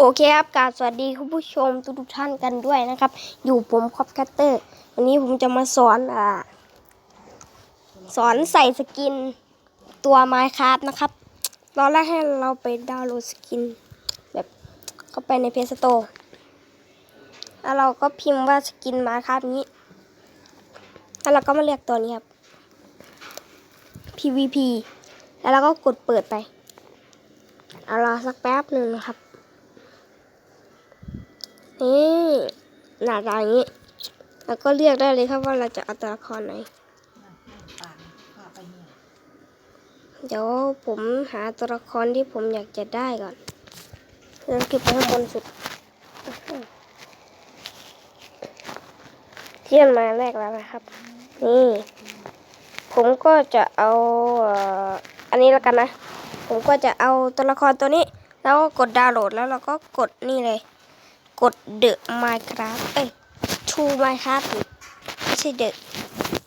โอเคครับกาสวัสดีคุณผู้ชมทุกท่านกันด้วยนะครับ อยู่ผมคอปคัตเตอร์ วันนี้ผมจะมาสอนอ่าสอนใส่สกินตัว Minecraft นะครับตอนแรกให้เราไปดาวน์โหลดสกิน แบบเข้าไปใน Play Store แล้วเราก็พิมพ์ว่าสกิน Minecraft นี้ แล้วเราก็มาเรียกตัวนี้ครับ PVP แล้วเราก็กดเปิดไป เอารอสักแป๊บหนึ่งนะครับ นี่หน้าตาอย่างนี้ แล้วก็เลือกได้เลยครับว่าเราจะเอาตัวละครไหนเดี๋ยวผมหาตัวละครที่ผมอยากจะได้ก่อนเริ่มเก็บไปข้างบนสุดเทียนมาแรกแล้วนะครับ นี่ ผมก็จะเอาอันนี้แล้วกันนะ ผมก็จะเอาตัวละครตัวนี้ แล้วก็กดดาวน์โหลดแล้วเราก็กดนี่เลย กด The Minecraft เอ้ย To Minecraft ไม่ใช่ The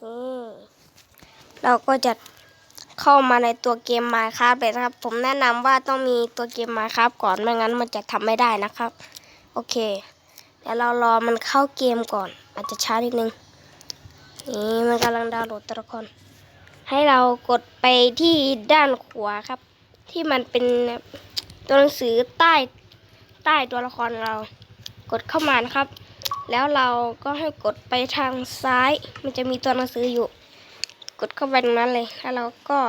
นี่เราก็จะเข้ามาในตัวเกม Minecraft เลยนะครับ ผมแนะนำว่าต้องมีตัวเกม Minecraft ก่อนไม่งั้นมันจะทำไม่ได้นะครับ โอเคเดี๋ยวเรารอมันเข้าเกมก่อน อาจจะช้านิดนึงนี่มันกำลังดาวน์โหลดตัวละครให้เรากดไปที่ด้านขวาครับ ที่มันเป็นตัวหนังสือใต้ใต้ตัวละครเรา กดเข้ามานะครับ แล้วเราก็ให้กดไปทางซ้าย มันจะมีตัวหนังสืออยู่ กดเข้าไปตรงนั้นเลย แล้วเราก็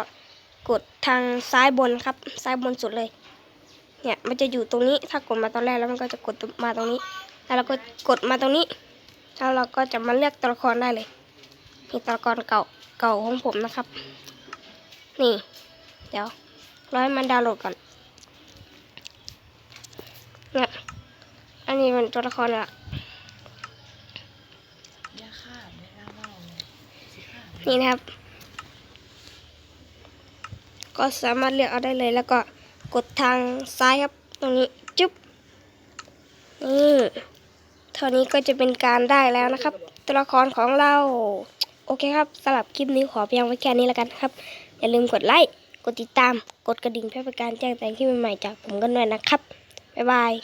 กดทางซ้ายบนครับ ซ้ายบนสุดเลย เนี่ย มันจะอยู่ตรงนี้ ถ้ากดมาตอนแรกแล้วมันก็จะกดมาตรงนี้ แล้วเราก็กดมาตรงนี้ แล้วเราก็จะมาเลือกตัวละครได้เลย นี่ตัวละครเก่า เก่าของผมนะครับ นี่ เดี๋ยวรอให้มันดาวน์โหลดก่อนเนี่ย อันนี้เป็นตัวละครอะนี่นะครับ ก็สามารถเลือกเอาได้เลยแล้วก็กดทางซ้ายครับตรงนี้จุ๊บนี่เท่านี้ก็จะเป็นการได้แล้วนะครับ ตัวละครของเรา โอเคครับสำหรับคลิปนี้ขอเพียงไว้แค่นี้แล้วกันครับ อย่าลืมกดไลค์กดติดตาม กดกระดิ่งเพื่อเป็นการแจ้งเตือนคลิปใหม่ๆจากผมกันด้วยนะครับ บ๊ายบาย